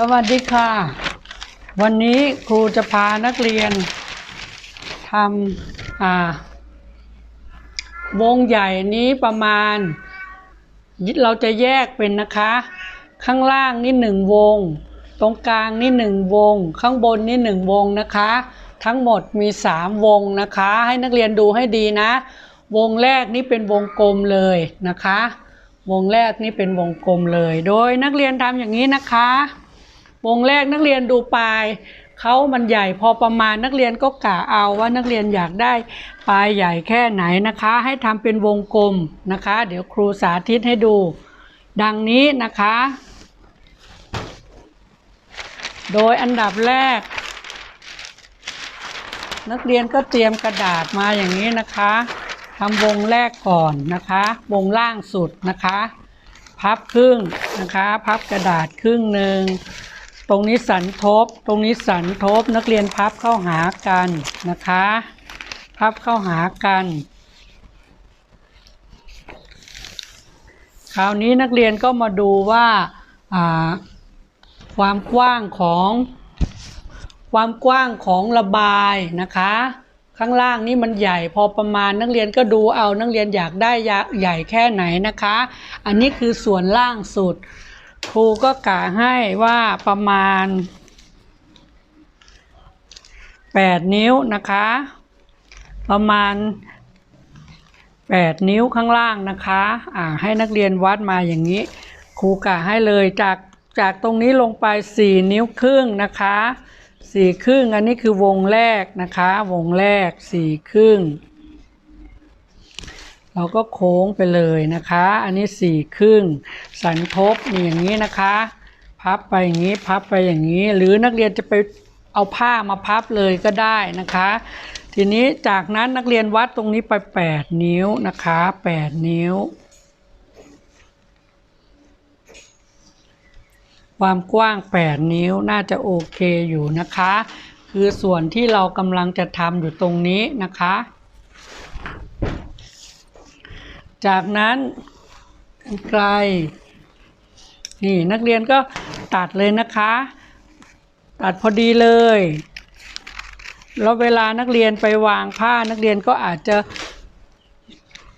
สวัสดีค่ะ วันนี้ครูจะพานักเรียนทำวงใหญ่นี้ประมาณ เราจะแยกเป็นนะคะ ข้างล่างนี่หนึ่งวง ตรงกลางนี่หนึ่งวง ข้างบนนี่หนึ่งวงนะคะ ทั้งหมดมีสามวงนะคะ ให้นักเรียนดูให้ดีนะ วงแรกนี่เป็นวงกลมเลยนะคะ วงแรกนี่เป็นวงกลมเลย โดยนักเรียนทำอย่างนี้นะคะ วงแรกนักเรียนดูปลายเขามันใหญ่พอประมาณนักเรียนก็กะเอาว่านักเรียนอยากได้ปลายใหญ่แค่ไหนนะคะ ให้ทำเป็นวงกลมนะคะ เดี๋ยวครูสาธิตให้ดู ดังนี้นะคะ โดยอันดับแรก นักเรียนก็เตรียมกระดาษมาอย่างนี้นะคะทำวงแรกก่อนนะคะ วงล่างสุดนะคะ พับครึ่งนะคะ พับกระดาษครึ่งหนึ่ง ตรงนี้สันทบ ตรงนี้สันทบ นักเรียนพับเข้าหากันนะคะ พับเข้าหากัน คราวนี้นักเรียนก็มาดูว่าความกว้างของ ความกว้างของระบายนะคะ ข้างล่างนี่มันใหญ่พอประมาณนักเรียนก็ดูเอานักเรียนอยากได้ใหญ่แค่ไหนนะคะ อันนี้คือส่วนล่างสุด ครูก็กะให้ว่าประมาณ 8 นิ้วนะคะ ประมาณ 8 นิ้วข้างล่างนะคะอ่าให้นักเรียนวัดมาอย่างนี้ ครูกะให้เลยจากจากตรงนี้ลงไป 4 นิ้วครึ่งนะคะสี่ครึ่งอันนี้คือวงแรกนะคะ วงแรกสี่ครึ่ง เราก็โค้งไปเลยนะคะ อันนี้สี่ครึ่ง สันทบอย่างนี้นะคะ พับไปอย่างนี้พับไปอย่างนี้ หรือนักเรียนจะไปเอาผ้ามาพับเลยก็ได้นะคะ ทีนี้จากนั้นนักเรียนวัดตรงนี้ไป 8 นิ้วนะคะ 8 นิ้ว ความกว้าง 8 นิ้วน่าจะโอเคอยู่นะคะ คือส่วนที่เรากำลังจะทำอยู่ตรงนี้นะคะ จากนั้นไกลนี่นักเรียนก็ตัดเลยนะคะ ตัดพอดีเลย แล้วเวลานักเรียนไปวางผ้านักเรียนก็อาจจะ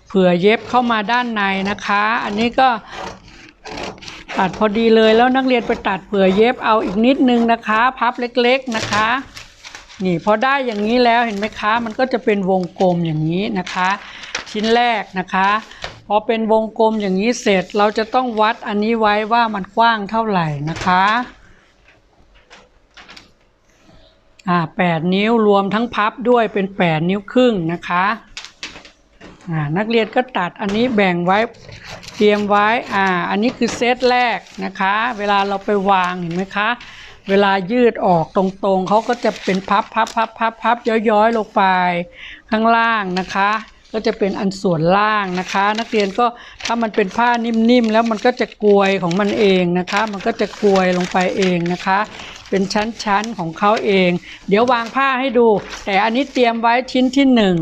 เผื่อเย็บเข้ามาด้านในนะคะ อันนี้ก็ตัดพอดีเลยแล้วนักเรียนไปตัดเผื่อเย็บเอาอีกนิดนึงนะคะ พับเล็กๆนะคะ นี่พอได้อย่างนี้แล้วเห็นไหมคะ มันก็จะเป็นวงกลมอย่างนี้นะคะ ชิ้นแรกนะคะพอเป็นวงกลมอย่างนี้เสร็จเราจะต้องวัดอันนี้ไว้ว่ามันกว้างเท่าไหร่นะคะอ่าแปดนิ้วรวมทั้งพับด้วยเป็นแปดนิ้วครึ่งนะคะอ่านักเรียนก็ตัดอันนี้แบ่งไว้เตรียมไว้อ่าอันนี้คือเซตแรกนะคะ เวลาเราไปวางเห็นไหมคะเวลายืดออกตรงๆ เขาก็จะเป็นพับพับพับพับพับย้อยๆ ลงไปข้างล่างนะคะ ก็จะเป็นอันส่วนล่างนะคะ นักเรียนก็ถ้ามันเป็นผ้านิ่มๆแล้วมันก็จะกลวยของมันเองนะคะ มันก็จะกลวยลงไปเองนะคะ เป็นชั้นๆของเขาเอง เดี๋ยววางผ้าให้ดู แต่อันนี้เตรียมไว้ชิ้นที่หนึ่ง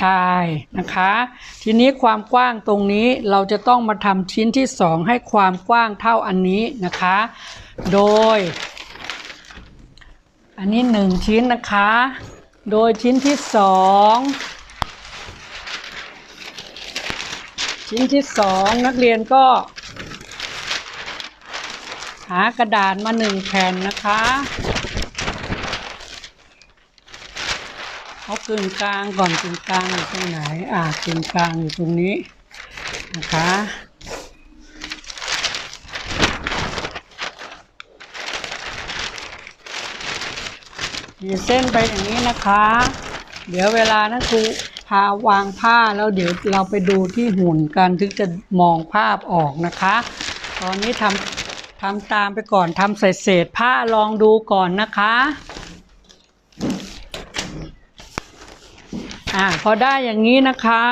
ชายนะคะ ทีนี้ความกว้างตรงนี้เราจะต้องมาทำชิ้นที่สองให้ความกว้างเท่าอันนี้นะคะ โดย อันนี้หนึ่งชิ้นนะคะ โดยชิ้นที่สอง ชิ้นที่สองนักเรียนก็ หากระดาษมาหนึ่งแผ่นนะคะเอากึ่งกลางก่อนกึ่งกลางอยู่ตรงไหนอ่ากึ่งกลางอยู่ตรงนี้นะคะขีดเส้นไปอย่างนี้นะคะ เดี๋ยวเวลานักครู วางผ้าแล้วเดี๋ยวเราไปดูที่หุ่นกันถึงจะมองภาพออกนะคะ ตอนนี้ทำทำตามไปก่อนทำใส่เศษผ้าลองดูก่อนนะคะอ่าพอได้อย่างนี้นะคะ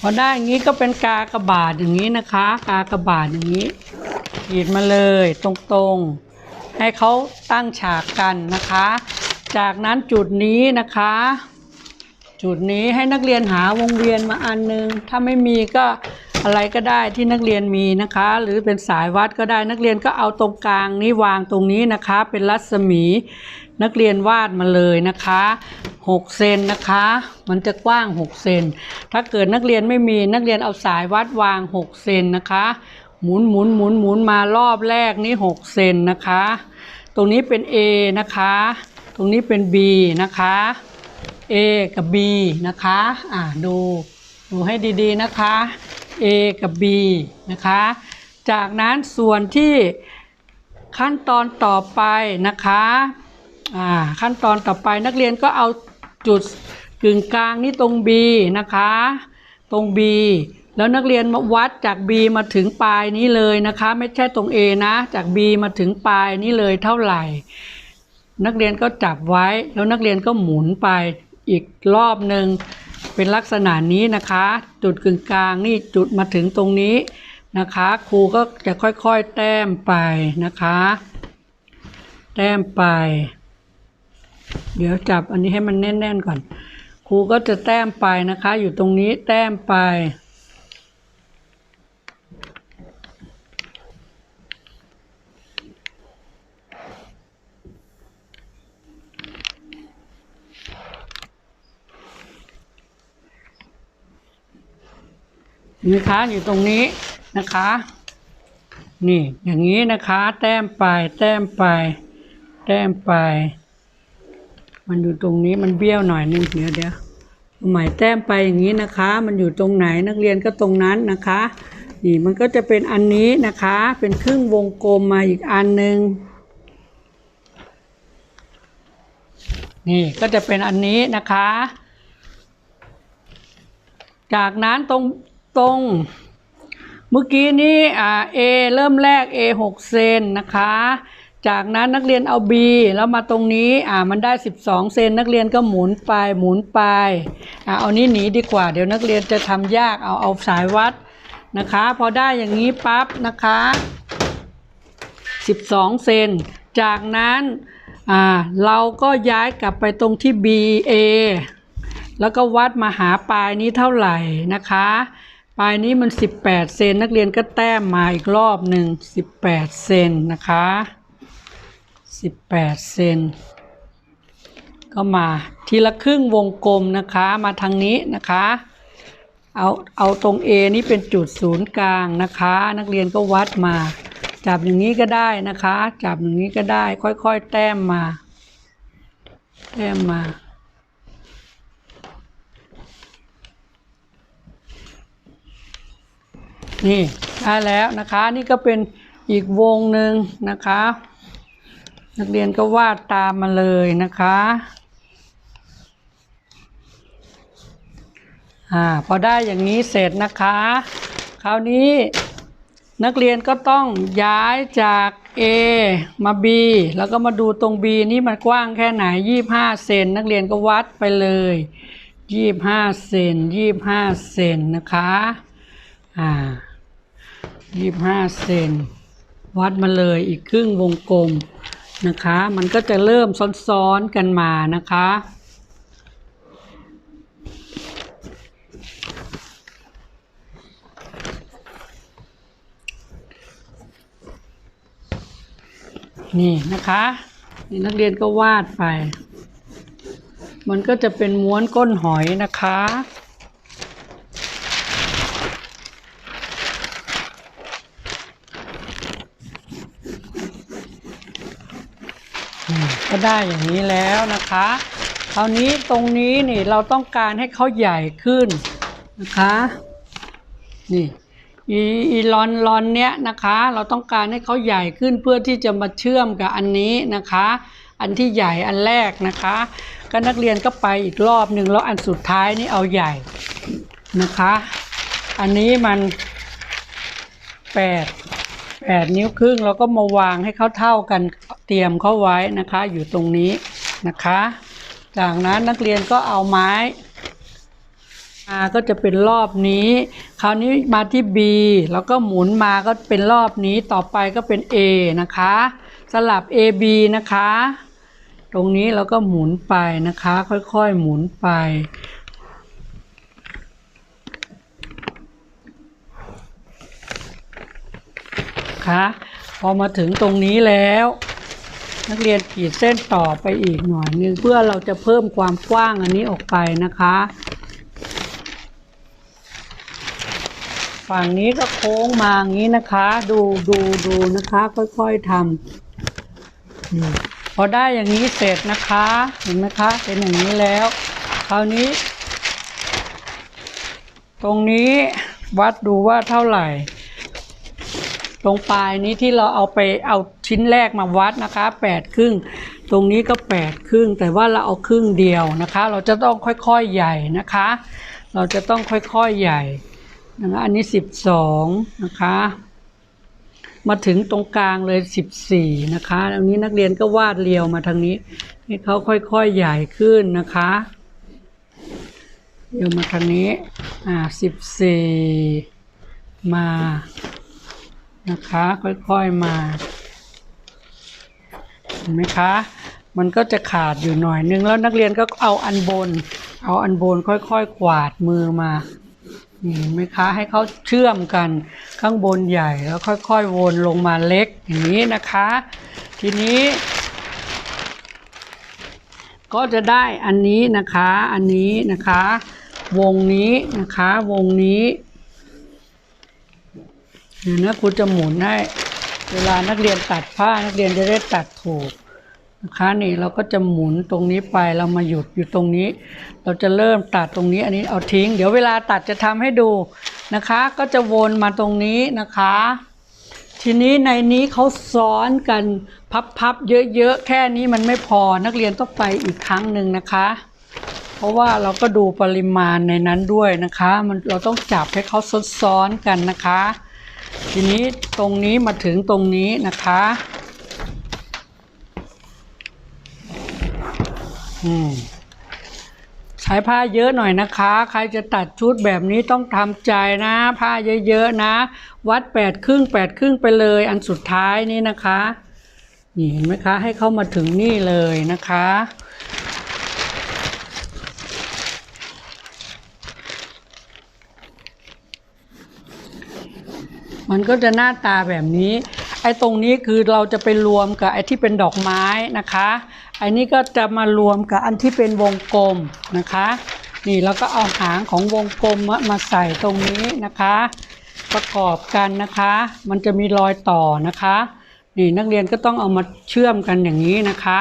พอได้อย่างนี้ก็เป็นกากระบาดอย่างนี้นะคะ กากระบาดอย่างนี้ขีดมาเลยตรงๆ ให้เขาตั้งฉากกันนะคะ จากนั้นจุดนี้นะคะ จุดนี้ให้นักเรียนหาวงเวียนมาอันนึง ถ้าไม่มีก็อะไรก็ได้ที่นักเรียนมีนะคะ หรือเป็นสายวัดก็ได้นักเรียนก็เอาตรงกลางนี้วางตรงนี้นะคะ เป็นรัศมีนักเรียนวาดมาเลยนะคะ6เซนนะคะ มันจะกว้าง 6 เซน ถ้าเกิดนักเรียนไม่มีนักเรียนเอาสายวัดวาง 6 เซนนะคะ หมุนหมุนหมุนหมุนมารอบแรกนี่ 6 เซนนะคะ รงนี้เป็น A นะคะ ตรงนี้เป็น B นะคะ A กับ B นะคะ อ่าดูดูให้ดีๆนะคะ A กับ B นะคะ จากนั้นส่วนที่ขั้นตอนต่อไปนะคะ อ่าขั้นตอนต่อไปนักเรียนก็เอาจุดกึ่งกลางนี่ตรง B นะคะ ตรง B แล้วนักเรียนมาวัดจาก B มาถึงปลายนี้เลยนะคะ ไม่ใช่ตรง A นะจาก B มาถึงปลายนี้เลยเท่าไหร่ นักเรียนก็จับไว้แล้วนักเรียนก็หมุนไปอีกรอบหนึ่งเป็นลักษณะนี้นะคะ จุดกึ่งกลางนี่จุดมาถึงตรงนี้นะคะ ครูก็จะค่อยๆแต้มไปนะคะ แต้มไป เดี๋ยวจับอันนี้ให้มันแน่นๆก่อน ครูก็จะแต้มไปนะคะ อยู่ตรงนี้แต้มไป นะคะอยู่ตรงนี้นะคะ นี่อย่างนี้นะคะ แต้มไปแต้มไป แต้มไป มันอยู่ตรงนี้มันเบี้ยวหน่อยนึงเดี๋ยวเดี๋ยวหมายแต้มไปอย่างนี้นะคะ มันอยู่ตรงไหนนักเรียนก็ตรงนั้นนะคะนี่มันก็จะเป็นอันนี้นะคะ เป็นครึ่งวงกลมมาอีกอันหนึ่งนี่ก็จะเป็นอันนี้นะคะ จากนั้นตรง ตรง เมื่อกี้นี้อ่า A เริ่มแรก A 6 เซนนะคะ จากนั้นนักเรียนเอา B แล้วมาตรงนี้อ่ามันได้ 12 เซนนักเรียนก็หมุนไปหมุนไปอ่าเอานี้หนีดีกว่า เดี๋ยวนักเรียนจะทำยากเอาเอาสายวัดนะคะ พอได้อย่างนี้ปั๊บนะคะ 12 เซนจากนั้นอ่าเราก็ย้ายกลับไปตรงที่ BA แล้วก็วัดมาหาปลายนี้เท่าไหร่นะคะ ลายนี้มัน 18 เซนนักเรียนก็แต้มมาอีกรอบหนึ่ง18 เซนนะคะ 18 เซนก็มาทีละครึ่งวงกลมนะคะมาทางนี้นะคะเอาเอาตรง A นี้เป็นจุดศูนย์กลางนะคะ นักเรียนก็วัดมา จับอย่างนี้ก็ได้นะคะ จับอย่างนี้ก็ได้ ค่อยๆ แต้มมา แต้มมา นี่ได้แล้วนะคะนี่ก็เป็นอีกวงหนึ่งนะคะ นักเรียนก็วาดตามมาเลยนะคะอ่าพอได้อย่างนี้เสร็จนะคะ คราวนี้นักเรียนก็ต้องย้ายจาก A มา B แล้วก็มาดูตรง B นี่มันกว้างแค่ไหน 25 เซนนักเรียนก็วัดไปเลย 25 เซน25 เซนนะคะ อ่า ยี่ห้าเซนวัดมาเลยอีกครึ่งวงกลมนะคะ มันก็จะเริ่มซ้อนๆกันมานะคะ นี่นะคะนี่นักเรียนก็วาดไป มันก็จะเป็นม้วนก้นหอยนะคะ ก็ได้อย่างนี้แล้วนะคะคราวนี้ตรงนี้นี่เราต้องการให้เขาใหญ่ขึ้นนะคะนี่อีอีลอนลอนเนี้ยนะคะ เราต้องการให้เขาใหญ่ขึ้นเพื่อที่จะมาเชื่อมกับอันนี้นะคะ อันที่ใหญ่อันแรกนะคะก็นักเรียนก็ไปอีกรอบหนึ่งแล้วอันสุดท้ายนี่เอาใหญ่นะคะ อันนี้มันแปด แปดนิ้วครึ่งเราก็มาวางให้เขาเท่ากันเตรียมเขาไว้นะคะ อยู่ตรงนี้นะคะ จากนั้นนักเรียนก็เอาไม้มาก็จะเป็นรอบนี้ คราวนี้มาที่ B แล้วก็หมุนมาก็เป็นรอบนี้ต่อไปก็เป็น A นะคะ สลับ AB นะคะ ตรงนี้เราก็หมุนไปนะคะ ค่อยๆหมุนไป นะคะ พอมาถึงตรงนี้แล้ว นักเรียนขีดเส้นต่อไปอีกหน่อยนึงเพื่อเราจะเพิ่มความกว้างอันนี้ออกไปนะคะ ฝั่งนี้ก็โค้งมาอย่างนี้นะคะ ดูดูดูนะคะ ค่อยๆทำพอได้อย่างนี้เสร็จนะคะ เห็นไหมคะเป็นอย่างนี้แล้ว คราวนี้ ตรงนี้วัดดูว่าเท่าไหร่ ตรงปลายนี้ที่เราเอาไปเอาชิ้นแรกมาวัดนะคะแปดครึ่ง ตรงนี้ก็แปดครึ่ง แต่ว่าเราเอาครึ่งเดียวนะคะ เราจะต้องค่อยๆใหญ่นะคะ เราจะต้องค่อยๆใหญ่นะคะอันนี้สิบสองนะคะ มาถึงตรงกลางเลยสิบสี่นะคะอันนี้นักเรียนก็วาดเรียวมาทางนี้ ให้เขาค่อยๆใหญ่ขึ้นนะคะเรียวมาทางนี้ อ่าสิบสี่มา นะคะ ค่อยๆมา เห็นไหมคะ มันก็จะขาดอยู่หน่อยนึงแล้วนักเรียนก็เอาอันบน เอาอันบนค่อยๆกวาดมือมานี่เห็นไหมคะให้เขาเชื่อมกันข้างบนใหญ่แล้วค่อยๆวนลงมาเล็กอย่างนี้นะคะ ทีนี้ ก็จะได้อันนี้นะคะ อันนี้นะคะ วงนี้นะคะ วงนี้ เดี๋ยวนะครูจะหมุนให้เวลานักเรียนตัดผ้านักเรียนจะได้ตัดถูกนะคะนี่เราก็จะหมุนตรงนี้ไปเรามาหยุดอยู่ตรงนี้ เราจะเริ่มตัดตรงนี้อันนี้เอาทิ้ง เดี๋ยวเวลาตัดจะทำให้ดูนะคะ ก็จะวนมาตรงนี้นะคะ ทีนี้ในนี้เขาซ้อนกันพับๆเยอะๆ แค่นี้มันไม่พอนักเรียนต้องไปอีกครั้งหนึ่งนะคะ เพราะว่าเราก็ดูปริมาณในนั้นด้วยนะคะ มันเราต้องจับให้เขาซ้อนๆกันนะคะ ทีนี้ตรงนี้มาถึงตรงนี้นะคะอืมใช้ผ้าเยอะหน่อยนะคะ ใครจะตัดชุดแบบนี้ต้องทำใจนะ ผ้าเยอะๆนะ วัดแปดครึ่งแปดครึ่งไปเลย อันสุดท้ายนี่นะคะนี่เห็นไหมคะ ให้เข้ามาถึงนี่เลยนะคะ มันก็จะหน้าตาแบบนี้ ไอ้ตรงนี้คือเราจะไปรวมกับไอ้ที่เป็นดอกไม้นะคะไอ้นี้ก็จะมารวมกับอันที่เป็นวงกลมนะคะ นี่เราก็เอาหางของวงกลมมามาใส่ตรงนี้นะคะ ประกอบกันนะคะ มันจะมีรอยต่อนะคะนี่นักเรียนก็ต้องเอามาเชื่อมกันอย่างนี้นะคะ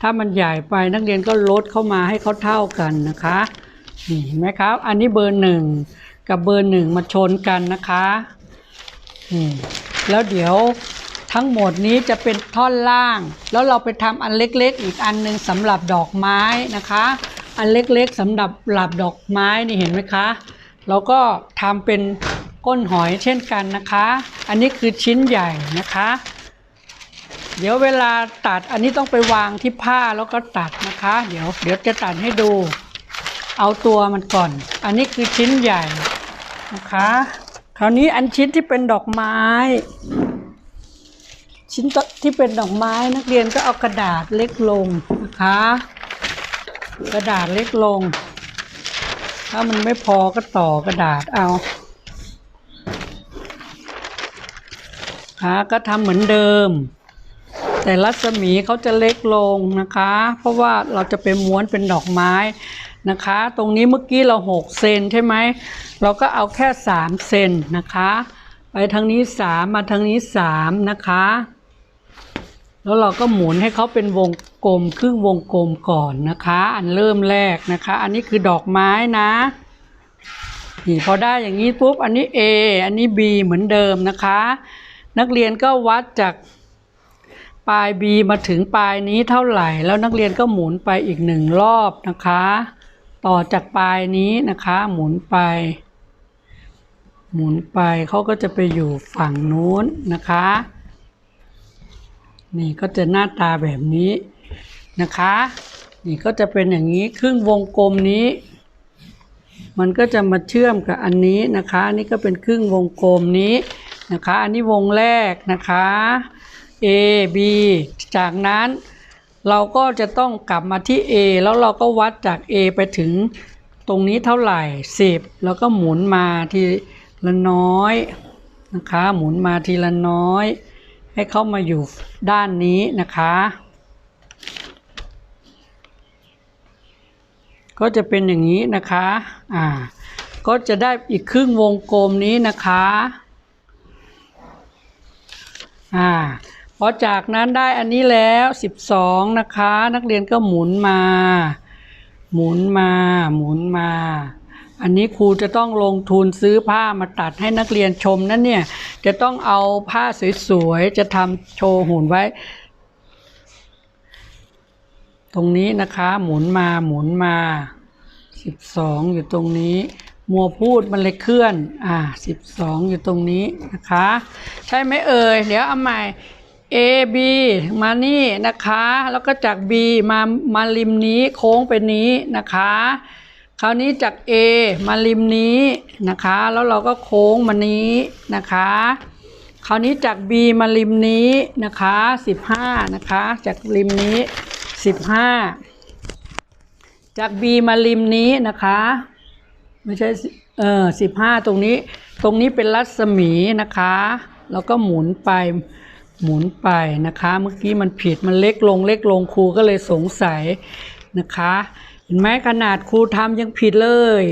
ถ้ามันใหญ่ไปนักเรียนก็ลดเข้ามาให้เขาเท่ากันนะคะนี่เห็นไหมครับ อันนี้เบอร์หนึ่งกับเบอร์หนึ่งมาชนกันนะคะืแล้วเดี๋ยวทั้งหมดนี้จะเป็นท่อนล่าง แล้วเราไปทำอันเล็กๆ อีกอันหนึ่งสำหรับดอกไม้นะคะ อันเล็กๆสำหรับหลับดอกไม้นี่เห็นไหมคะ เราก็ทำเป็นก้นหอยเช่นกันนะคะ อันนี้คือชิ้นใหญ่นะคะ เดี๋ยวเวลาตัดอันนี้ต้องไปวางที่ผ้าแล้วก็ตัดนะคะ เดี๋ยวเดี๋ยวจะตัดให้ดู เอาตัวมันก่อน อันนี้คือชิ้นใหญ่นะคะ คราวนี้อันชิ้นที่เป็นดอกไม้ ชิ้นที่เป็นดอกไม้นักเรียนก็เอากระดาษเล็กลงนะคะ กระดาษเล็กลง ถ้ามันไม่พอก็ต่อกระดาษเอาค่ะก็ทำเหมือนเดิม แต่รัศมีเขาจะเล็กลงนะคะ เพราะว่าเราจะไปม้วนเป็นดอกไม้ นะคะ ตรงนี้เมื่อกี้เราหกเซนใช่ไหม เราก็เอาแค่สามเซนนะคะ ไปทางนี้สามมาทางนี้สามนะคะ แล้วเราก็หมุนให้เขาเป็นวงกลมครึ่งวงกลมก่อนนะคะ อันเริ่มแรกนะคะ อันนี้คือดอกไม้นะนี่พอได้อย่างนี้ปุ๊บอันนี้ A อันนี้ B เหมือนเดิมนะคะ นักเรียนก็วัดจากปลาย B มาถึงปลายนี้เท่าไหร่ แล้วนักเรียนก็หมุนไปอีกหนึ่งรอบนะคะ ต่อจากปลายนี้นะคะ หมุนไป หมุนไปเขาก็จะไปอยู่ฝั่งนู้นนะคะ นี่ก็จะหน้าตาแบบนี้นะคะ นี่ก็จะเป็นอย่างนี้ครึ่งวงกลมนี้ มันก็จะมาเชื่อมกับอันนี้นะคะอันนี่ก็เป็นครึ่งวงกลมนี้นะคะ อันนี้วงแรกนะคะ A B จากนั้น เราก็จะต้องกลับมาที่ A แล้วเราก็วัดจาก A ไปถึงตรงนี้เท่าไหร่ 10 แล้วก็หมุนมาทีละน้อยนะคะ หมุนมาทีละน้อย ให้เข้ามาอยู่ด้านนี้นะคะ ก็จะเป็นอย่างนี้นะคะอ่าก็จะได้อีกครึ่งวงกลมนี้นะคะอ่า พอจากนั้นได้อันนี้แล้ว 12 นะคะ นักเรียนก็หมุนมา หมุนมา หมุนมา อันนี้ครูจะต้องลงทุนซื้อผ้ามาตัดให้นักเรียนชมนั่นเนี่ย จะต้องเอาผ้าสวยๆ จะทำโชว์หุ่นไว้ ตรงนี้นะคะ หมุนมา หมุนมา 12 อยู่ตรงนี้มัวพูดมันเลยเคลื่อน อ่า 12 อยู่ตรงนี้นะคะ ใช่ไหมเอ่ย เดี๋ยวเอาใหม่ A B มานี่นะคะ แล้วก็จาก B มามาริมนี้โค้งไปนี้นะคะ คราวนี้จาก A มาริมนี้นะคะ แล้วเราก็โค้งมานี้นะคะ คราวนี้จาก B มาริมนี้นะคะ 15 นะคะ จากริมนี้ 15 จาก B มาริมนี้นะคะไม่ใช่เออสิบห้าตรงนี้ ตรงนี้เป็นรัศมีนะคะ แล้วก็หมุนไป หมุนไปนะคะ เมื่อกี้มันผิดมันเล็กลงเล็กลงครูก็เลยสงสัยนะคะ เห็นไหมขนาดครูทำยังผิดเลย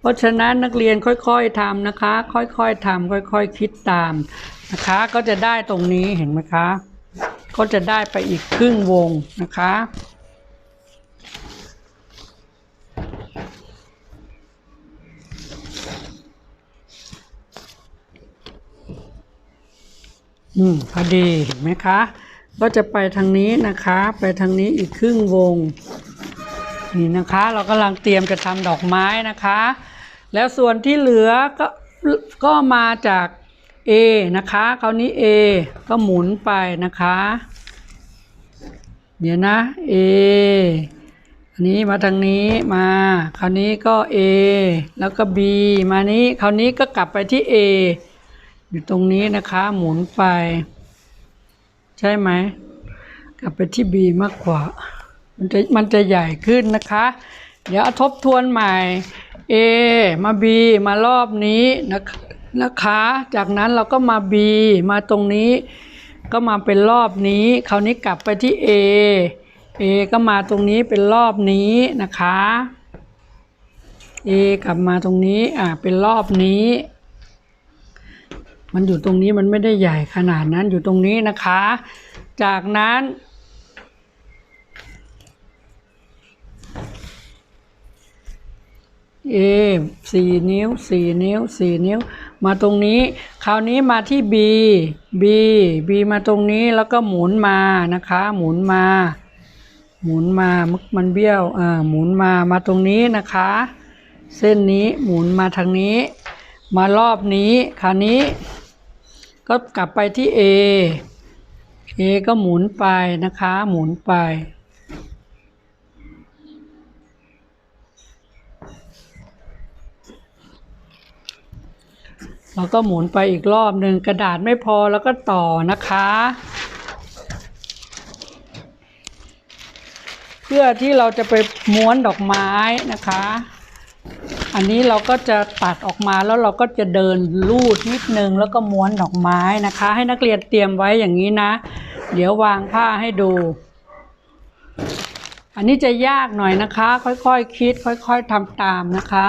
เพราะฉะนั้นนักเรียนค่อยๆทำนะคะ ค่อยๆทำค่อยๆคิดตามนะคะ ก็จะได้ตรงนี้เห็นไหมคะ ก็จะได้ไปอีกครึ่งวงนะคะ อืมพอดีเห็นไหมคะ ก็จะไปทางนี้นะคะ ไปทางนี้อีกครึ่งวง นี่นะคะ เรากำลังเตรียมจะทำดอกไม้นะคะ แล้วส่วนที่เหลือก็ก็มาจาก A นะคะคราวนี้ A ก็หมุนไปนะคะ เดี๋ยวนะ A อันนี้มาทางนี้มา คราวนี้ก็ A แล้วก็ B มานี้ คราวนี้ก็กลับไปที่ A อยู่ตรงนี้นะคะ หมุนไป ใช่ไหม กลับไปที่ B มากกว่า มันจะมันจะใหญ่ขึ้นนะคะ เดี๋ยวทบทวนใหม่ A มา B มารอบนี้นะคะนะคะ จากนั้นเราก็มา B มาตรงนี้ ก็มาเป็นรอบนี้ คราวนี้กลับไปที่ A A ก็มาตรงนี้เป็นรอบนี้นะคะ A กลับมาตรงนี้ อ่า เป็นรอบนี้ มันอยู่ตรงนี้มันไม่ได้ใหญ่ขนาดนั้นอยู่ตรงนี้นะคะ จากนั้น เอสี่นิ้วสี่นิ้วสี่นิ้ว มาตรงนี้ คราวนี้มาที่ B B B มาตรงนี้แล้วก็หมุนมานะคะ หมุนมา หมุนมามึกมันเบี้ยวอ่าหมุนมามาตรงนี้นะคะ เส้นนี้หมุนมาทางนี้มารอบนี้คราวนี้ ก็กลับไปที่ A A ก็หมุนไปนะคะ หมุนไปเราก็หมุนไปอีกรอบหนึ่งกระดาษไม่พอแล้วก็ต่อนะคะ เพื่อที่เราจะไปม้วนดอกไม้นะคะ อันนี้เราก็จะตัดออกมาแล้วเราก็จะเดินลูดนิดนึงแล้วก็ม้วนดอกไม้นะคะ ให้นักเรียนเตรียมไว้อย่างนี้นะ เดี๋ยววางผ้าให้ดู อันนี้จะยากหน่อยนะคะ ค่อยๆคคิด ค่อย ๆทำตามนะคะ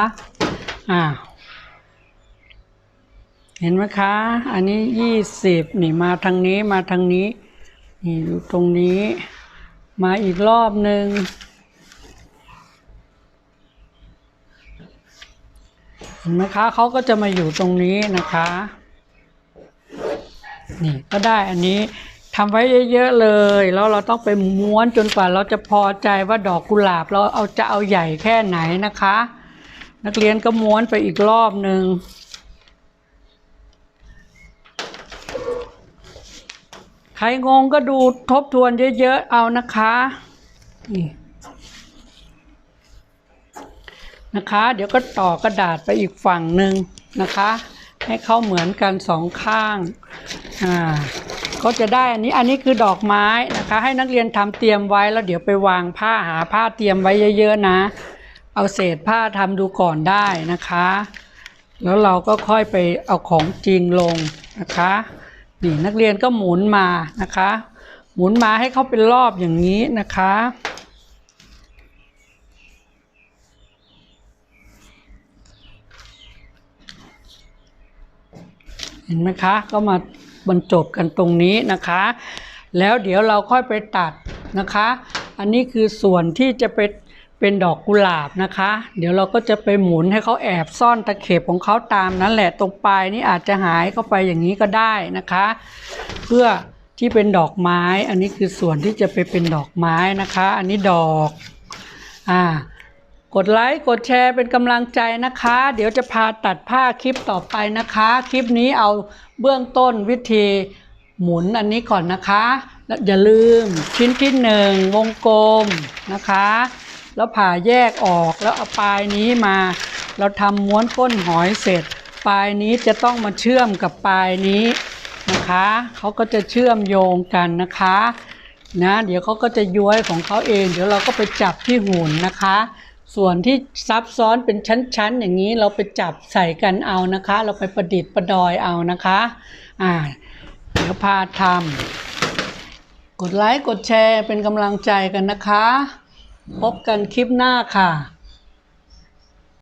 อ่าเห็นไหมคะ อันนี้ยี่สิบนี่มาทางนี้มาทางนี้นี่อยู่ตรงนี้ มาอีกรอบหนึ่ง เห็นไหมคะเขาก็จะมาอยู่ตรงนี้นะคะ นี่ก็ได้อันนี้ทำไว้เยอะๆเลย แล้วเราต้องไปม้วนจนกว่าเราจะพอใจว่าดอกกุหลาบเราเอาจะเอาใหญ่แค่ไหนนะคะ นักเรียนก็ม้วนไปอีกรอบหนึ่งใครงงก็ดูทบทวนเยอะๆเอานะคะนี่ นะคะ เดี๋ยวก็ต่อกระดาษไปอีกฝั่งหนึ่งนะคะ ให้เขาเหมือนกันสองข้างอ่าก็จะได้อันนี้อันนี้คือดอกไม้นะคะ ให้นักเรียนทำเตรียมไว้แล้วเดี๋ยวไปวางผ้าหาผ้าเตรียมไว้เยอะๆนะ เอาเศษผ้าทำดูก่อนได้นะคะ แล้วเราก็ค่อยไปเอาของจริงลงนะคะนี่นักเรียนก็หมุนมานะคะ หมุนมาให้เขาเป็นรอบอย่างนี้นะคะ เห็นไหมคะ ก็มาบรรจบกันตรงนี้นะคะ แล้วเดี๋ยวเราค่อยไปตัดนะคะ อันนี้คือส่วนที่จะเป็นเป็นดอกกุหลาบนะคะ เดี๋ยวเราก็จะไปหมุนให้เขาแอบซ่อนตะเข็บของเขาตามนั้นแหละตรงปลายนี่อาจจะหายเข้าไปอย่างนี้ก็ได้นะคะ เพื่อที่เป็นดอกไม้ อันนี้คือส่วนที่จะไปเป็นดอกไม้นะคะ อันนี้ดอก อ่า กดไลค์กดแชร์เป็นกำลังใจนะคะ เดี๋ยวจะพาตัดผ้าคลิปต่อไปนะคะ คลิปนี้เอาเบื้องต้นวิธีหมุนอันนี้ก่อนนะคะแล้วอย่าลืมชิ้นที่หนึ่งวงกลมนะคะ แล้วผ่าแยกออกแล้วเอาปลายนี้มา เราทำม้วนก้นหอยเสร็จ ปลายนี้จะต้องมาเชื่อมกับปลายนี้นะคะเขาก็จะเชื่อมโยงกันนะคะนะเดี๋ยวเขาก็จะย้วยของเขาเอง เดี๋ยวเราก็ไปจับที่หุ่นนะคะ ส่วนที่ซับซ้อนเป็นชั้นๆ อย่างนี้เราไปจับใส่กันเอานะคะ เราไปประดิษฐ์ประดอยเอานะคะ อ่าเดี๋ยวพาทำกดไลค์กดแชร์เป็นกำลังใจกันนะคะ พบกันคลิปหน้าค่ะ